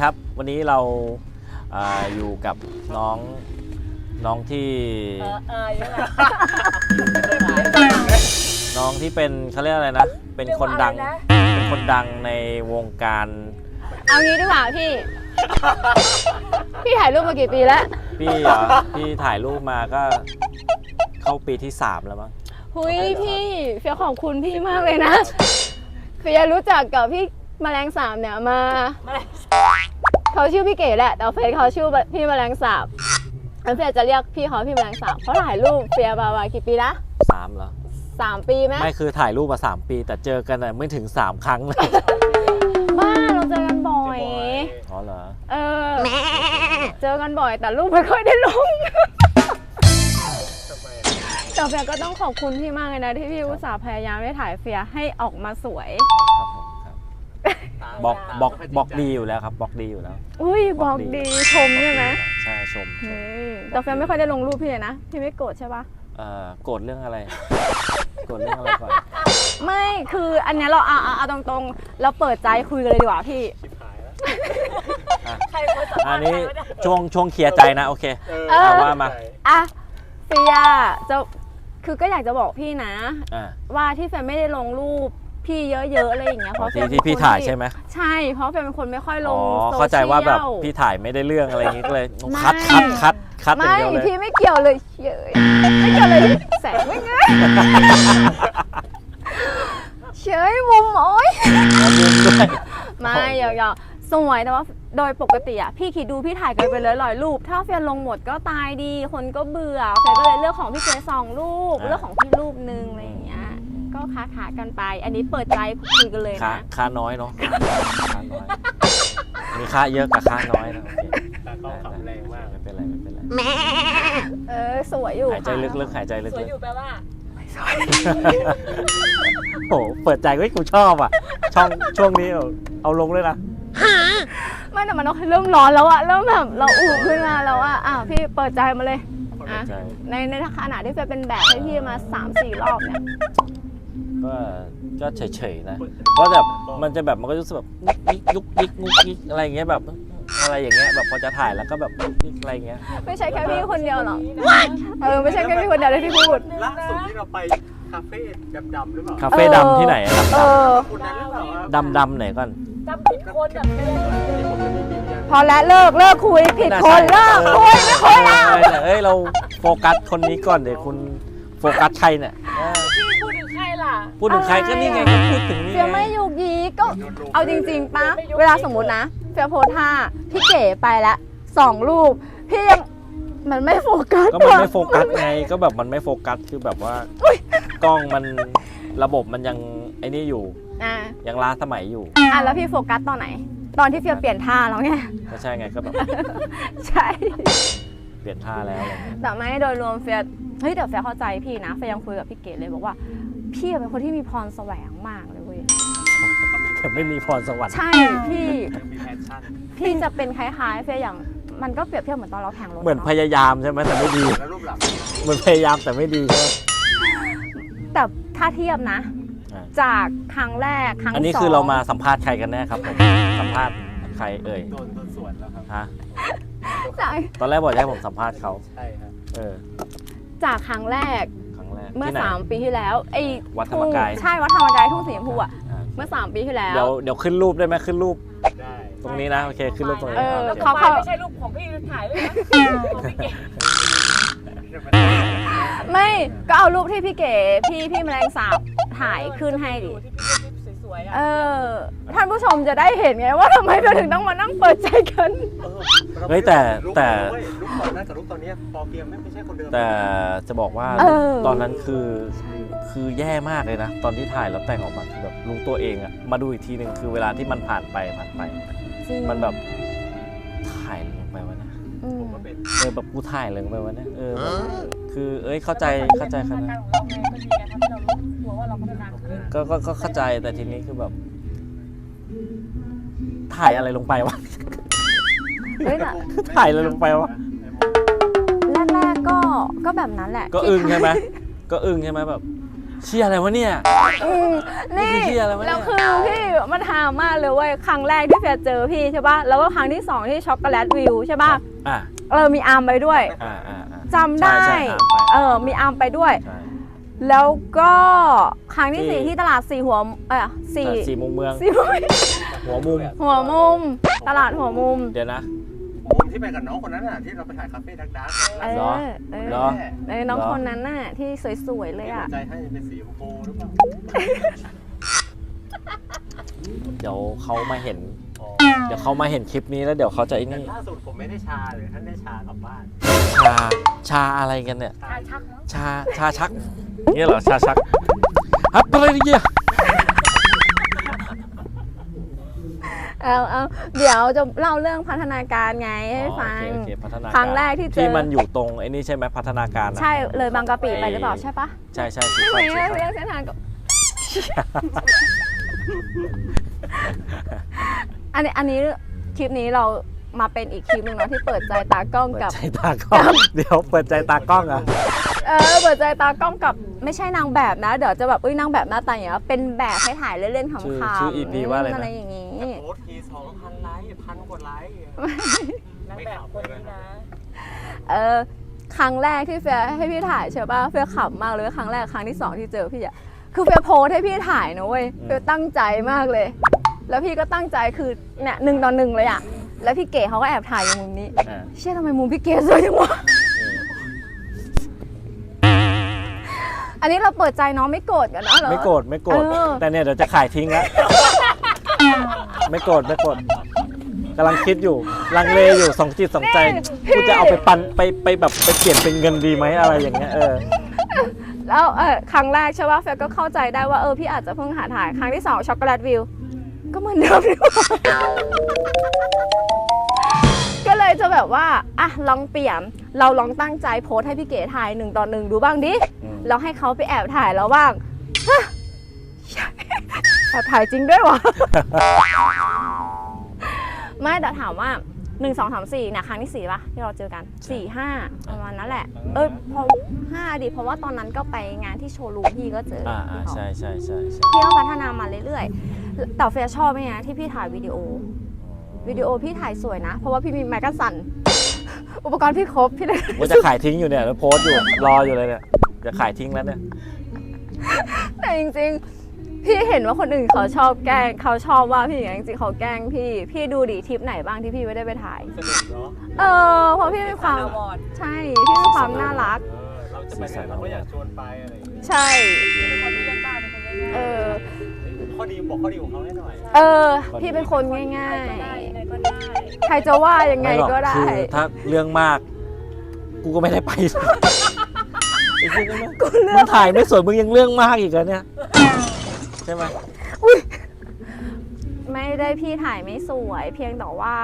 ครับ วันนี้เราอ่าอยู่กับน้องน้องที่เออเออยังไงน้องที่เป็นเขาเรียกอะไรนะ เป็นคนดัง เรียกว่าอะไรนะ เป็นคนดังในวงการ เอางี้ดีกว่าพี่ พี่ถ่ายรูปมากี่ปีแล้ว พี่เหรอ พี่ถ่ายรูปมาก็เข้าปีที่ 3 แล้วมั้ง หุยพี่เฟียขอบคุณพี่มากเลยนะเฟียรู้จักกับพี่แมลงสาบเนี่ยมา เขาชื่อพี่เก๋แหละแต่เฟซเขาชื่อพี่แมลงสาบแล้วเฟียจะเรียกพี่เขาพี่แมลงสาบเขาถ่ายรูปเฟียมาว่ากี่ปีละสามเหรอสามปีไหมไม่คือถ่ายรูปมา3ปี แต่เจอกันอะไม่ถึง3ครั้งเลยบ้าเราเจอกันบ่อยอ๋อเหรอเออเจอกันบ่อยแต่รูปไม่ค่อยได้ลงแต่เฟียก็ต้องขอบคุณพี่มากเลยนะที่พี่อุตส่าห์พยายามได้ถ่ายเฟียให้ออกมาสวยครั บผมครับบอกบอกบอกดีอยู่แล้วครับบอกดีอยู่แล้ว อุ้ยบอกดีชมใช่ไหมใช่ชมชเฮ้มยแต่เฟียไม่ค่อยได้ลงรูปพี่เลยนะ พี่ไม่โกรธใช่ปะเอ่อโกรธเรื่องอะไร โกรธเรื่องอะไรก่อนไม่คืออันเนี้ยเราเอาเอาเอาตรงๆ เราเปิดใจคุยกันเลยดีกว่าพี่ อะใครคนสัมอัภานษณ์นี้ใครวะเนี่ยช่วงช่วงเคลียร์ใจนะโอเค เออ เอาว่ามาอะเฟียจะคือก็อยากจะบอกพี่นะ อ่าว่าที่เฟียไม่ได้ลงรูป พี่เยอะๆอะไรอย่างเงี้ยเพราะเฟีที่ยที่เป็นพี่คนถ่ายใช่ไหมใช่ เพราะเฟียเป็นคนไม่ค่อยลอ๋องโซเชียล เข้าใจว่าแบบพี่ถ่ายไม่ได้เรื่องอะไรอย่างงี้ก็เลยไม่ คัดคัดคัดคัดอย่างไม่เดียวเลยพี่ไม่เกี่ยวเลยเฉยไม่เกี่ยวเลยแสงไม่ไงเฉยมุมโอ้ยเอามุมด้วยไม่หยอกหยอกสวยแต่ว่าโดยปกติอะพี่คิดดูพี่ถ่ายกันไปเลยร้อยรูป ถ้าเฟียลงหมดก็ตายดี คนก็เบื่อเฟียก็เลยเลือกของพี่เฟียสองรูปเลือกของพี่รูปหนึงอะไรอย่างเงี้ย ก็ค้าขากันไป อันนี้เปิดใจคุยกันเลยค่านะ ค่าน้อยเนาะค่าน้อยมีค่าเยอะกับค่าน้อยนะโอเคตาเขาขับแรงมาก ไม่เป็นไรไม่เป็นไรเออ สวยอยู่หายใจค่ะลึกๆหายใจลึสวยกอยู่แปลว่า ๆโอ้โหเปิดใจเฮ้ยกูชอบอะ ช่องช่วงนี้เอาเอาลงเลยนะ ไม่แต่มันเริ่มร้อนแล้วอะเริ่มแบบเราอุ่นขึ้นมาแล้วอะอะพี่เปิดใจมาเลยอะใจในในขณะที่เฟยเป็นแบบให้พี่มา3ามสี่รอบเนี่ย ก็ก็เฉยๆนะ เพราะแบบมันจะแบบมันก็รู้สึกแบบยุกยิกยุกยิกงุกยิกอะไรอย่างเงี้ยแบบอะไรอย่างเงี้ยแบบพอจะถ่ายแล้วก็แบบยุกยิกอะไรอย่างเงี้ย ไม่ใช่แค่พี่คนเดียวหรอกเออไม่ใช่แค่พี่คนเดียวเลยที่พูดล่าสุดที่เราไปคาเฟ่ดำๆหรือเปล่าคาเฟ่เออดำที่ไหนอะเออคุณนั้นหรือเปล่าว่าดำดำๆไหนก่อนจำผิดคนแบบไม่ได้คนเดียวผมไม่มีวิญญาณพอแล้วเลิกเลิกคุยผิดคนเลิกคุยไม่คุยแล้วเออเอ้ยเราโฟกัสคนนี้ก่อนเดี๋ยวคุณโฟกัสใครเนี่ย พูดถึงใครก็นี่ไงก็พูดถึงนี่เฟียไงไม่ยุกยีก็เอาจริงๆปะเวลาสมมตินะเฟียโพสท่าพี่เก๋ไปละสองรูปพี่ยังมันไม่โฟกัสก็มันไม่โฟกัสไงก็แบบมันไม่โฟกัสคือแบบว่ากล้องมันระบบมันยังไอ้นี่อยู่อะยังล้าสมัยอยู่อะแล้วพี่โฟกัสตอนไหน ตอนที่เฟียเปลี่ยนท่าแล้วไงก็ใช่ไงก็แบบใช่เปลี่ยนท่าแล้วอะไรเงี้ยแต่ไม่โดยรวมเฟียเฮ้ยแต่เฟียเข้าใจพี่นะเฟียยังคุยกับพี่เก๋เลยบอกว่า พี่เป็นคนที่มีพรแสวงมากเลยเว้ย แต่ไม่มีพรสวรรค์ ใช่พี่ ยังมีแพชชั่นพี่จะเป็นคล้ายๆเฟียอย่างมันก็เปรียบเทียบเหมือนตอนเราแข่งรถเหมือนอะพยายามใช่ไหมแต่ไม่ดี แล้วรูปหลังเหมือนพยายามแต่ไม่ดีใช่ไหมแต่ถ้าเทียบนะ อ่าจากครั้งแรกครั้งสองอันนี้คือเรามาสัมภาษณ์ใครกันแน่ครับผม สัมภาษณ์ใครเอ่ย โดนโดนสวนแล้วครับ ฮะ จากตอนแรกบอกจะให้ผมสัมภาษณ์เขา ใช่ครับ เออ จากครั้งแรก ครั้งแรกเมื่อ ที่ไหนสามปีที่แล้วไอ้วัดธรรมกาย ทุ่งใช่วัดธรรมกายทุ่งสีชมพูอะอ่าเมื่อสามปีที่แล้ว เดี๋ยวเดี๋ยวขึ้นรูปได้ไหมขึ้นรูปได้ตรงนี้นะโอเคขึ้นรูปตรงนี้เออโอเคเขาไม่ใช่รูปของพี่ถ่ายเลยนะของพี่เก๋ไม่ก็เอารูปที่พี่เก๋พี่พี่แมลงสาบถ่ายขึ้นให้ดิที่พี่รูปสวยๆอะเออท่าน ผู้ชมจะได้เห็นไงว่าทำไมเราถึงต้องมานั่งเปิดใจกันเฮ้ยแต่แต่รูปก่อนหน้ากับรูปตอนเนี้ยปอเปียไม่ไม่ใช่คนเดิมแต่จะบอกว่าเออ ตอนนั้นคือคือแย่มากเลยนะ ตอนที่ถ่ายแล้วแต่งออกมาคือแบบรู้ตัวเองอะมาดูอีกทีหนึ่งคือเวลาที่มันผ่านไปผ่านไป จริงมันแบบถ่ายลงไปวะนะอืมผมก็เป็นเออแบบกูถ่ายลงไปวะเนี่ยเออแบบคือเอ้ยเข้าใจเข้าใจขกานาดรของเราไงก็ดีไงทำให้เรารู้ตัวว่าเราพัฒนาขึ้นก็ก็ก็เข้าใจแต่ทีนี้คือแบบ ถ่ายอะไรลงไปวะ เฮ้ยแต่ถ่ายอะไรลงไปวะ แรกๆก็ก็แบบนั้นแหละก็ที่อึ้งถ่ายใช่ไหมก็อึ้งใช่ไหมแบบ เชี่ยอะไรวะเนี่ย อืมนี่นี่คือเหี้ยอะไรวะเนี่ย แล้วคือพี่มันหามากเลยเว้ยครั้งแรกที่เฟียเจอพี่ใช่ป่ะแล้วก็ครั้งที่สองที่ช็อกโกแลตวิวใช่ป่ะอะเออมีอาร์มไปด้วยอ่าอ่าอ่าจำได้ใช่ใช่อาร์มไปเออมีอาร์มไปด้วย ใช่ แล้วก็ครั้งที่ที่สี่ที่ตลาดสี่หัวเออสี่แต่สี่มุมเมือง สี่หัวหัวมุม หัวมุม ตลาดหัวมุม เดี๋ยวนะผมที่ไปกับน้องคนนั้นน่ะที่เราไปถ่ายคาเฟ่ดักดักเอเหรออเออเหรอ เออน้องเหรอคนนั้นน่ะที่สวยๆเลยหัอะวใจให้เป็นสีชมพูหรือเปล่า เดี๋ยวเขามาเห็นอ๋อ เดี๋ยวเขามาเห็นคลิปนี้แล้วเดี๋ยวเขาจะไอ้แต่นี่ล่าสุดผมไม่ได้ชาเลยท่านได้ชากลับบ้านชาชาอะไรกันเนี่ย ชาชักมั้งชาชาชักนี่เหรอชาชักฮับอะไรเนี่ยเอาเอาเดี๋ยวจะเล่าเรื่องพัฒนาการไงให้อ๋อฟังโอเคโอเคพัฒนาการครั้งแรกที่เจอ ที่มันอยู่ตรงไอ้นี่ใช่ไหมพัฒนาการอะใช่เลยบางกะปิไปหรือเปล่าใช่ปะใช่ใช่สิใช่คไหมรับสิเรีคยรับกเส้นทางกับ อันนี้อันนี้คลิปนี้เรามาเป็นอีกคลิปหนึงเนาะที่เปิดใจตากล้องเปิดกับ ใจตากล้อง เดี๋ยวเปิดใจตากล้องอะเออเปิดใจตากล้องกับไม่ใช่นางแบบนะ เดี๋ยวจะแบบเอ้ยนางแบบหน้าตาอย่างเงี้ยเป็นแบบให้ถ่ายเล่นๆขำชื่อๆชื่อ EP ว่าอะไรอะไรนะอย่างงี้โพสต์ทีสองพันไลค์พันกว่าไลค์นางแบบคนนี้นะ เออครั้งแรกที่เฟียให้พี่ถ่ายใช่ป่ะเฟียขำมากเลยครั้งแรกครั้งที่สองที่เจอพี่อะคือเฟียโพสให้พี่ถ่ายนะเว้ยเฟียตั้งใจมากเลย แล้วพี่ก็ตั้งใจคือเนี่ยหนึ่งต่อหนึ่งเลยอะแล้วพี่เก๋เขาก็แอบถ่ายอยู่มุมนี้ อ่า เชื่อทำไมมุมพี่เก๋สวยจังวะ อันนี้เราเปิดใจน้องไม่โกรธกันนะเหรอไม่โกรธไม่โกรธเออ แต่เนี่ยเดี๋ยวจะขายทิ้งแล้วไม่โกรธไม่โกรธกำลังคิดอยู่ลังเลอยู่สองจิตสองใจกูจะเอาไปปันไปไปแบบไปเปลี่ยนเป็นเงินดีไหมอะไรอย่างเงี้ยเออ แล้วเออครั้งแรกใช่ป่ะเฟียก็เข้าใจได้ว่าเออพี่อาจจะเพิ่งหาถ่ายครั้งที่สองช็อกโกแลตวิว ก็เหมือนเดิมนี่หว่าก็เลยจะแบบว่าอะลองเปลี่ยนเราลองตั้งใจโพสต์ให้พี่เก๋ถ่ายหนึ่งต่อหนึ่งดูบ้างดิอืมแล้วให้เขาไปแอบถ่ายเราบ้างฮะใช่แอบถ่ายจริงด้วยวะไม่แต่ถามว่าหนึ่งสองสามสี่เนี่ยครั้งที่สี่ปะที่เราเจอกันสี่ห้าประมาณนั้นแหละ เออพอห้าดิเพราะว่าตอนนั้นก็ไปงานที่โชว์รูมพี่ก็เจออ่าออ่าใช่ใช่ใช่ใช่พี่ก็พัฒนามาเรื่อยๆ แต่เฟียชอบไหมนะที่พี่ถ่ายวิดีโอ วิดีโอพี่ถ่ายสวยนะ เพราะว่าพี่มีไมค์กันสั่น อุปกรณ์พี่ครบพี่เลยว่าจะขายทิ้งอยู่เนี่ยแล้วโพสต์อยู่รออยู่เลยเนี่ยจะขายทิ้งแล้วเนี่ยแต่จริงๆ พี่เห็นว่าคนอื่นเขาชอบแกล้งเขาชอบว่าพี่อย่างนี้จริงๆเขาแกล้งพี่ พี่ดูดิทริปไหนบ้างที่พี่ไม่ได้ไปถ่าย สนุกเนาะเออเพราะพี่มีความอวอร์ดใช่พี่มีความน่ารักเออเราจะไปไหนเราก็อยากชวนไปอะไรอย่างเงี้ยใช่ เป็นคนที่เล่นบ้านเป็นคนง่ายๆ เออ ข้อดีบอกข้อดีของเขาให้หน่อย เออ พี่เป็นคนง่ายก็ได้ยังไงก็ได้ๆ ใครจะว่ายังไงม่หรอก็ได้ คือถ้าเรื่องมาก กูก็ไม่ได้ไปไอ้เหี้ยนี่นะมึงถ่ายไม่สวยมึงยังเรื่องมากอีกเหรอเนี่ย ใช่ไหมไม่ได้พี่ถ่ายไม่สวย เพียงแต่ว่า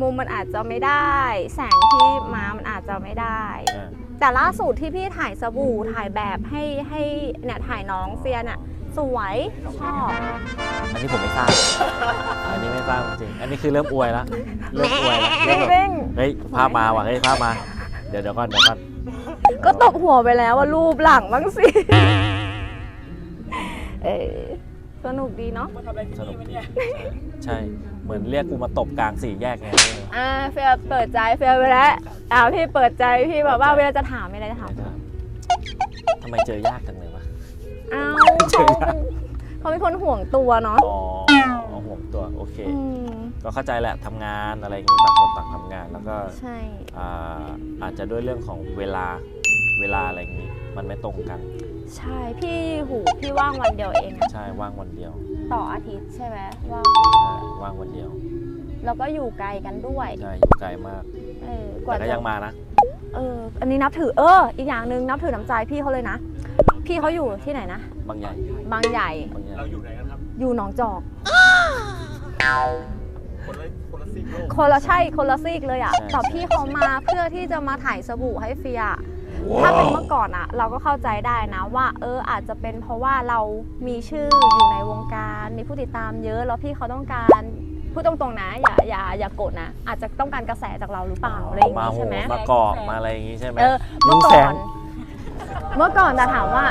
มุมมันอาจจะไม่ได้ แสงที่มามันอาจจะไม่ได้อ่าแต่ล่าสุดที่พี่ถ่ายสบู่ถ่ายแบบให้ให้เนี่ยถ่ายน้องเฟียน่ะ สวยชอบ อันนี้ผมไม่ทราบ อันนี้ไม่ทราบจริงๆอันนี้คือเริ่มอวยแล้วเริ่มอวยแล้วจเริ่มแบบริงเฮ้ยภาพมาว่ะเฮ้ยภาพมา เดี๋ยวเดี๋ยวก่อนเดี๋ยวก่อนๆก็ตบหัวไปแล้วว่ารูปหลังบ้างสิเออสนุกดีเนาะมาทำอะไรที่สนุนี่กวะดีเนี่ยใช่ เหมือนเรียกกูมาตบกลางสี่แยกไงอ่าเฟียเปิดใจเฟียไปแล้วอ่าพี่เปิดใจพี่แบบว่าเวลาจะถามอะไรจะถามทำไมเจอยากจังเลยวะ เอ้าเขาเป็นเขาเป็นคนห่วงตัวเนาะอ๋อเอาห่วงตัวโอเค อืมก็เข้าใจแหละทำงานอะไรอย่างงี้ต่างคนต่างทำงานแล้วก็ใช่ อ่าอาจจะด้วยเรื่องของเวลาเวลาอะไรอย่างงี้ มันไม่ตรงกัน ใช่พี่หูพี่ว่างวันเดียวเองอะใช่ว่างวันเดียวต่ออาทิตย์ใช่ไหมว่างใช่ว่างวันเดียวแล้วก็อยู่ไกลกันด้วยใช่อยู่ไกลมากเออกแต่ว่าก็จะยังมานะ เอออันนี้นับถือเออ อีกอย่างหนึ่งนับถือน้ำใจพี่เขาเลยนะ พี่เขาอยู่ที่ไหนนะ บางใหญ่บางใหญ่ บางใหญ่เราอยู่ไหนกันครับ อยู่หนองจอก คนละคนละซีกโลกคนละใช่คนละซีกเลยอะแต่พี่เขามาเพื่อที่จะมาถ่ายสบู่ให้เฟีย ถ้าเป็นเมื่อก่อนอะเราก็เข้าใจได้นะว่า เอออาจจะเป็นเพราะว่าเรามีชื่ออยู่ในวงการมีผู้ติดตามเยอะแล้วพี่เขาต้องการพูดตรงๆนะ อย่าอย่าอย่าโกรธนะ อาจจะต้องการกระแสจากเราหรือเปล่าอะไรอย่างมางี้โหใช่ไหม มากอกมาอะไรอย่างงี้ใช่ไหมเออยิเมื่งอแสก่องน เมื่อก่อนแต่ถามว่า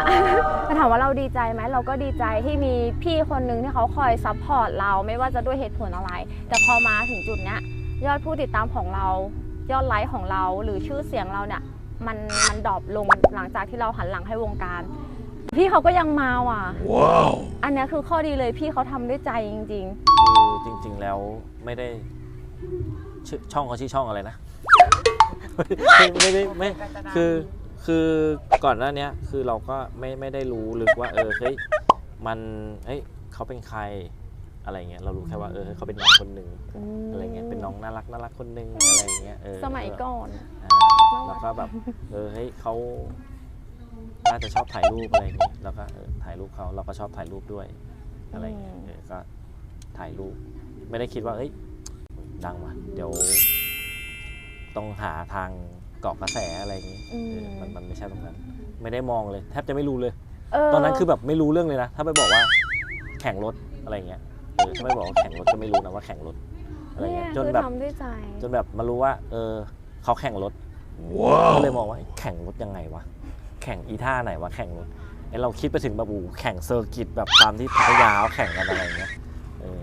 แต่ถามว่าเราดีใจไหมเราก็ดีใจที่มีพี่คนนึงที่เขาคอยซัพพอร์ตเราไม่ว่าจะด้วยเหตุผลอะไร แต่พอมาถึงจุดเนี้ยยอดผู้ติดตามของเรา ยอดไลค์ของเราหรือชื่อเสียงเราเนี่ยมันมันดรอปลงหลังจากที่เราหันหลังให้วงการ พี่เขาก็ยังมาว่ะ ว้าวอันเนี้ยคือข้อดีเลยพี่เขาทำด้วยใจจริง คือจริงๆแล้วไม่ได้ชื่อช่องเขาชื่อช่องอะไรนะ ไม่ไม่ได้ไม่คือ คือก่อนหน้าเนี้ยคือเราก็ไม่ไม่ได้รู้ลึกว่า เออเฮ้ยมันเฮ้ยเขาเป็นใครอะไรเงี้ยเรารู้แค่ว่าเออเขาเป็นน้องคนหนึ่งๆอืมอะไรเงี้ยเป็นน้องน่ารักน่ารักคนหนึ่งอะไรเงี้ยเออสมัยก่อนอ่าแล้วก็แบบเออเฮ้ยเขาน่าจะชอบถ่ายรูปอะไรอย่างงี้แล้วก็เออถ่ายรูปเขาเราก็ชอบถ่ายรูปด้วยอะไรเงี้ยอืมเออก็ถ่ายรูป ไม่ได้คิดว่าเอ้ยดังว่ะเดี๋ยวต้องหาทาง เกาะกระแสอะไรอย่างงี้เออมันมันไม่ใช่ตรงนั้น ไม่ได้มองเลยแทบจะไม่รู้เลย เตอนนั้นคือแบบไม่รู้เรื่องเลยนะ ถ้าไปบอกว่าแข่งรถอะไรเงี้ยเออถ้าไม่บอกว่าแข่งรถก็ไม่รู้นะว่าแข่งรถอะไรเนี่ยเงี้ยจคืนอแบบทำด้วยใจจนแบบมารู้ว่า เออเขาแข่งรถก็เลยมองว่าแข่งรถยังไงวะ แข่งอีท่าไหนวะแข่งรถไอเราคิดไปถึงแบบอูแข่งเซอร์กิตแบบตามที่พัทยาเขาแข่งกันอะไรเงี้ยเออ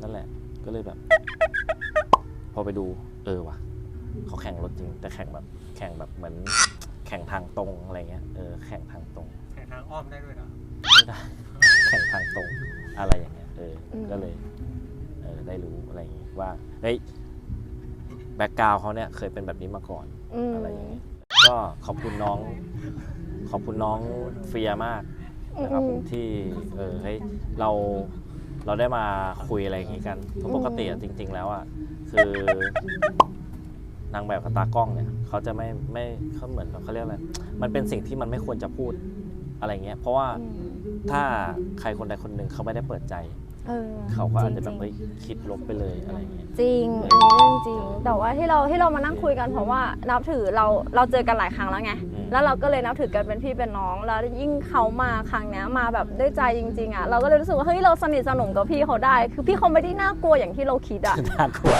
นั่นแหละก็เลยแบบ พอไปดู เออวะ เขาแข่งรถจริง แต่แข่งแบบแข่งแบบเหมือนแข่งทางตรงอะไรเงี้ยเออแข่งทางตรงแข่งทางอ้อมได้ด้วยเหรอไม่ได้ แข่งทางตรงอะไรอย่างเงี้ยเอออม ก็เลยเออได้รู้อะไรอย่างงี้ว่าเฮ้ยแบ็กกราวเขาเนี่ยเคยเป็นแบบนี้มาก่อน อืมอะไรอย่างนี้ก็ขอบคุณน้อง ขอบคุณน้องเฟียมากนะครับผมที่เออเฮ้ยเราเราได้มาคุยอะไรอย่างนี้กันเพราะปกติอะจริง ๆ แล้วอะคือ นางแบบกับตากล้องเนี่ยเขาจะไม่ไม่เขาเหมือนแบบเขาเรียกอะไรมันเป็นสิ่งที่มันไม่ควรจะพูดอะไรเงี้ยเพราะว่าอืมถ้าใครคนใดคนหนึ่งเขาไม่ได้เปิดใจ เออเขาก็อาจจะแบบริงๆเฮ้ยคิดลบไปเลยอะไรเงี้ย จริงอันนี้เรื่องจริง แต่ว่าที่เราที่เรามานั่งคุยกันเพราะว่านับถือเราเราเจอกันหลายครั้งแล้วไง อืม แล้วเราก็เลยนับถือกันเป็นพี่เป็นน้อง แล้วยิ่งเขามาครั้งเนี้ยมาแบบด้วยใจจริง ๆอะเราก็เลยรู้สึกว่าเฮ้ยเราสนิทสนมกับพี่เขาได้ คือพี่เขาไม่ได้น่ากลัวอย่างที่เราคิดอะ น่ากลัว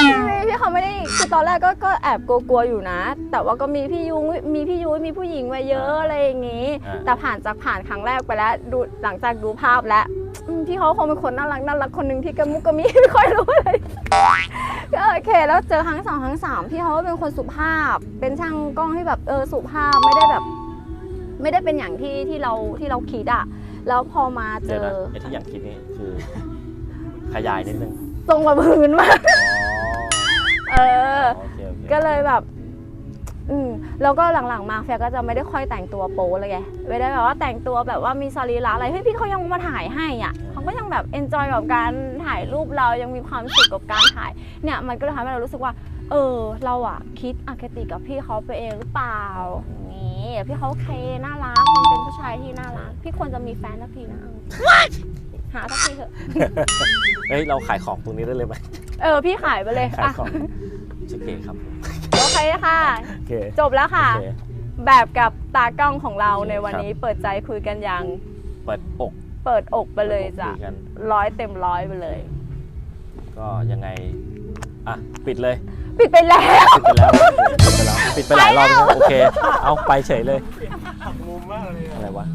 พี่พี่เขาไม่ได้คือตอนแรกก็ก็แอบกลัวๆอยู่นะ แต่ว่าก็มีพี่ยุ้ยมีพี่ยุ้ยมีผู้หญิงมาเยอะอะไรอย่างงี้ อ่า แต่ผ่านจากผ่านครั้งแรกไปแล้วดูหลังจากดูภาพแล้วอืมพี่เขาคงเป็นคนน่ารักน่ารักคนหนึ่งที่กระมุกกระมิ ไม่ค่อยรู้อะไรก็โอเค แล้วเจอครั้งสองครั้งสามพี่เขาก็เป็นคนสุภาพ เป็นช่างกล้องที่แบบเออสุภาพไม่ได้แบบ ไม่ได้เป็นอย่างที่ที่เราที่เราคิดอะแล้วพอมาเจเดี๋ยวอนะไอ้ที่อย่างคิดนี่คือขยายนิดนึงทรงแบบพื้นมาก อ๋อ เออ โอเคโอเคก็เลยแบบ อืมแล้วก็หลังๆ มาเฟียก็จะไม่ได้ค่อยแต่งตัวโป๊เลยไงไม่ได้แบบว่าแต่งตัวแบบว่ามีสรีระอะไรเฮ้ยพี่เขายังมาถ่ายให้อะเขาก็ยังแบบเอนจอยกับการถ่ายรูปเรายังมีความสุขกับการถ่าย เนี่ย มันก็เลยทำให้เรารู้สึกว่า เออ เราอะคิดอคติกับพี่เขาไปเองหรือเปล่าอย่างนี่พี่เขาโอเคน่ารักมันเป็นผู้ชายที่น่ารักพี่ควรจะมีแฟนนะพี่นะเอาหาสักทีเถอะ เฮ้ย เราขายของตรงนี้ได้เลยไหม เออพี่ขายไปเลยขายอะของชื่อเคครับผมโอเคค่ะ โอเคจบแล้วค่ะ โอเค แบบกับตากล้องของเราในวันครับนี้เปิดใจคุยกันอย่างเปิดอกเปิดอกไปเลยจ้ะคุยกัน ร้อยเต็มร้อยไปเลย ก็ยังไง อะ ปิดเลย ปิดไปแล้ว ปิดไปแล้ว ปิดไปแล้ว ปิดไปหลายรอบแล้วโอเค เอาไปเฉยเลย หักมุมมากเลยอะอะไรวะ